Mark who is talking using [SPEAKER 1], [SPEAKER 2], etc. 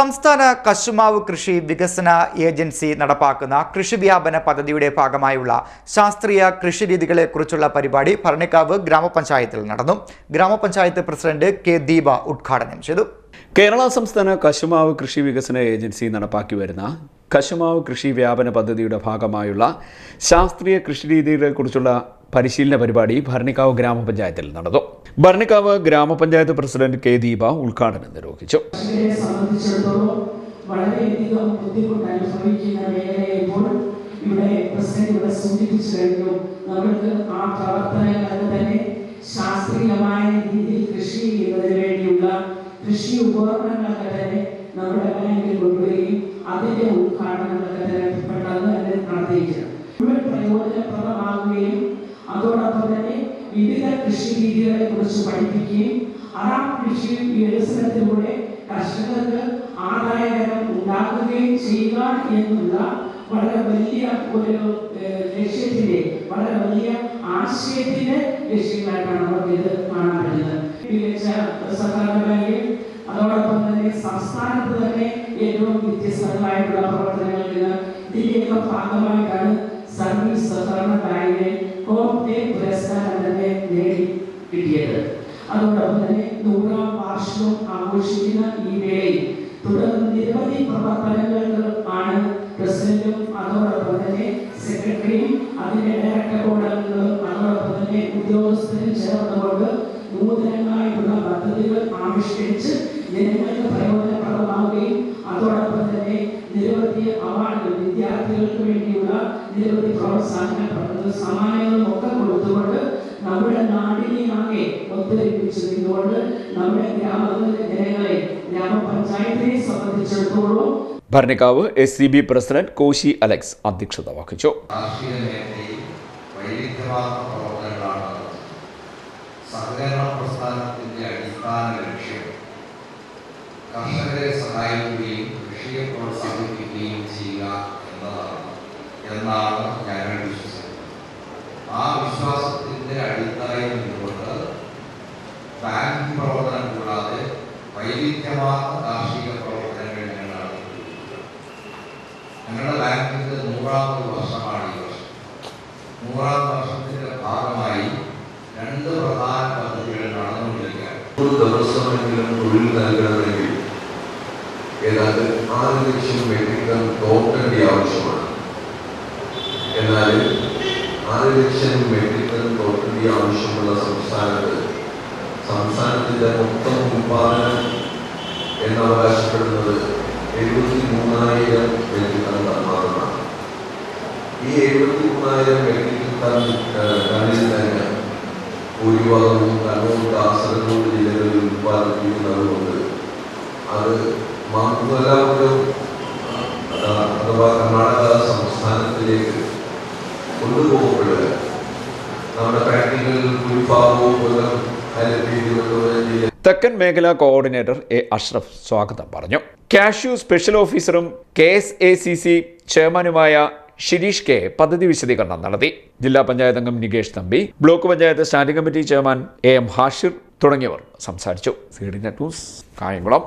[SPEAKER 1] സംസ്ഥാന കശുമാവ് കൃഷി വികസന ഏജൻസി നടപ്പാക്കുന്ന കൃഷി വ്യാപന പദ്ധതിയുടെ ഭാഗമായുള്ള ശാസ്ത്രീയ കൃഷിരീതികളെക്കുറിച്ചുള്ള പരിപാടി ഭരണിക്കാവ് ഗ്രാമപഞ്ചായത്തിൽ നടന്നു. ഗ്രാമപഞ്ചായത്ത് പ്രസിഡന്റ് കെ ദീപ ഉദ്ഘാടനം ചെയ്തു.
[SPEAKER 2] കേരള സംസ്ഥാന കശുമാവ് കൃഷി വികസന ഏജൻസി നടപ്പാക്കി വരുന്ന കശുമാവ് കൃഷി വ്യാപന പദ്ധതിയുടെ ഭാഗമായുള്ള ശാസ്ത്രീയ കൃഷിരീതികളെക്കുറിച്ചുള്ള പരിശീലന പരിപാടി ഭരണിക്കാവ് ഗ്രാമപഞ്ചായത്തിൽ നടന്നു. ഭരണിക്കാവ് ഗ്രാമപഞ്ചായത്ത് പ്രസിഡന്റ് കെ ദീപ ഉദ്ഘാടനം നിർവഹിച്ചു.
[SPEAKER 3] വളരെയധികം ഇവിടെ പ്രസിഡന്റ് ആ ശാസ്ത്രീയമായ രീതിയിൽ കൃഷി ചെയ്യുന്നതിന് വേണ്ടിയുള്ള കൃഷി ഉപകരണങ്ങളൊക്കെ തന്നെ നമ്മുടെ ബാങ്കിൽ കൊണ്ടുവരികയും അതിന്റെ ഉദ്ഘാടനങ്ങളൊക്കെ തന്നെ പെട്ടെന്ന് തന്നെ നടത്തിയിരിക്കുന്നത് മുഴുവൻ പ്രയോജനപ്രദമാകുകയും അതോടൊപ്പം തന്നെ വിവിധ കൃഷി രീതികളെ കുറിച്ച് പഠിപ്പിക്കുകയും ആ കൃഷി വികസനത്തിലൂടെ കർഷകർക്ക് ആദായകരം ഉണ്ടാക്കുകയും ചെയ്യുക എന്നുള്ള വളരെ വലിയ ഒരു ലക്ഷ്യത്തിന്റെ വളരെ വലിയ ആശയത്തിന്റെ ലക്ഷ്യങ്ങളായിട്ടാണ് നമുക്ക് ഇത് കാണാൻ പറ്റുന്നത് മികച്ച സഹകരണ ബാങ്കിൽ അതോടൊപ്പം തന്നെ സംസ്ഥാനത്ത് തന്നെ ഏറ്റവും വ്യത്യസ്തങ്ങളായിട്ടുള്ള പ്രവർത്തനങ്ങൾക്ക് ഇതിന്റെയൊക്കെ ഭാഗമായിട്ടാണ് കിട്ടിയത്. അതോടൊപ്പം തന്നെ നൂറാം വാർഷികം ആഘോഷിക്കുന്ന ഈ വേളയിൽ തുടർന്ന് നിരവധി പ്രവർത്തനങ്ങൾ ആണ് പ്രസിഡന്റും അതോടൊപ്പം തന്നെ സെക്രട്ടറിയും അതിന്റെ അംഗങ്ങളും അതോടൊപ്പം തന്നെ ഉദ്യോഗസ്ഥരും ചേർന്നുകൊണ്ട് നൂതനങ്ങളായിട്ടുള്ള പദ്ധതികൾ ആവിഷ്കരിച്ച് ജനങ്ങൾക്ക് പ്രയോജനപ്രദമാവുകയും അതോടൊപ്പം തന്നെ നിരവധി അവാർഡുകൾ വിദ്യാർത്ഥികൾക്ക് വേണ്ടിയുള്ള നിരവധി പ്രോത്സാഹന പദ്ധതി നിന്നുകൊണ്ട് നമ്മുടെ ഗ്രാമത്തിലെ ജനങ്ങളെ ഗ്രാമപഞ്ചായത്തിനെ സംബന്ധിച്ചിടത്തോളം
[SPEAKER 2] Bharanikkavu S C B president Koshy Alex അധ്യക്ഷത വഹിച്ചു
[SPEAKER 4] കാർഷിക മേഖലയിൽ വൈവിധ്യമാർന്ന പ്രവർത്തനങ്ങളാണ്. സഹകരണ പ്രസ്ഥാനത്തിന്റെ അടിസ്ഥാന ലക്ഷ്യം കർഷകരെ സഹായിക്കുകയും കൃഷിയെ പ്രോത്സാഹിപ്പിക്കുകയും ചെയ്യുക എന്നതാണ് എന്നാണ് ഞങ്ങൾ വൈവിധ്യമാർന്ന കാർഷിക പ്രവർത്തനങ്ങൾ ഞങ്ങൾ നടത്തിക്കൊണ്ടിരിക്കുന്നത് ഞങ്ങളുടെ ബാങ്കിന്റെ നൂറാമത് വർഷമാണ് ഈ വർഷം. നൂറാം വർഷത്തിന്റെ ഭാഗമായി രണ്ട് പ്രധാന പദ്ധതികൾ നടന്നുകൊണ്ടിരിക്കുകയാണ്.
[SPEAKER 5] ഒരു ദിവസമെങ്കിലും തൊഴിൽ നൽകണമെങ്കിൽ ഏതാണ്ട് ആറ് ലക്ഷം മെട്രിക് ടൺ തോട്ടേണ്ട ആവശ്യമാണ് എന്നാൽ ആറ് ലക്ഷം മെട്രിക് ടൺ തോട്ടേണ്ട ആവശ്യമുള്ള സംസ്ഥാനത്ത് സംസ്ഥാനത്തിന്റെ മൊത്തം ഉൽപാദനം എന്നവകാശപ്പെടുന്നത് എഴുപത്തി മൂന്നായിരം മെട്രിക് ടൺ മാത്രമാണ് ഈ എഴുപത്തി മൂന്നായിരം മെട്രിക് ടൺ ടണ്ണിൽ തന്നെ ഭൂരിഭാഗവും കണ്ണൂർ കാസർഗോഡ് ജില്ലകളിൽ ഉൽപ്പാദിപ്പിക്കുന്നതുകൊണ്ട് അത് മംഗലാപുരം അഥവാ
[SPEAKER 2] തെക്കൻ മേഖലാ കോർഡിനേറ്റർ എ അഷ്റഫ് സ്വാഗതം പറഞ്ഞു. കാഷ്യൂ സ്പെഷ്യൽ ഓഫീസറും K S A C C ചെയർമാനുമായ ഷിരീഷ് കെ പദ്ധതി വിശദീകരണം നടത്തി. ജില്ലാ പഞ്ചായത്ത് അംഗം Nikesh Thampi block panchayat standing committee chairman A M Hashir തുടങ്ങിയവർ സംസാരിച്ചു. C news Kayamkulam.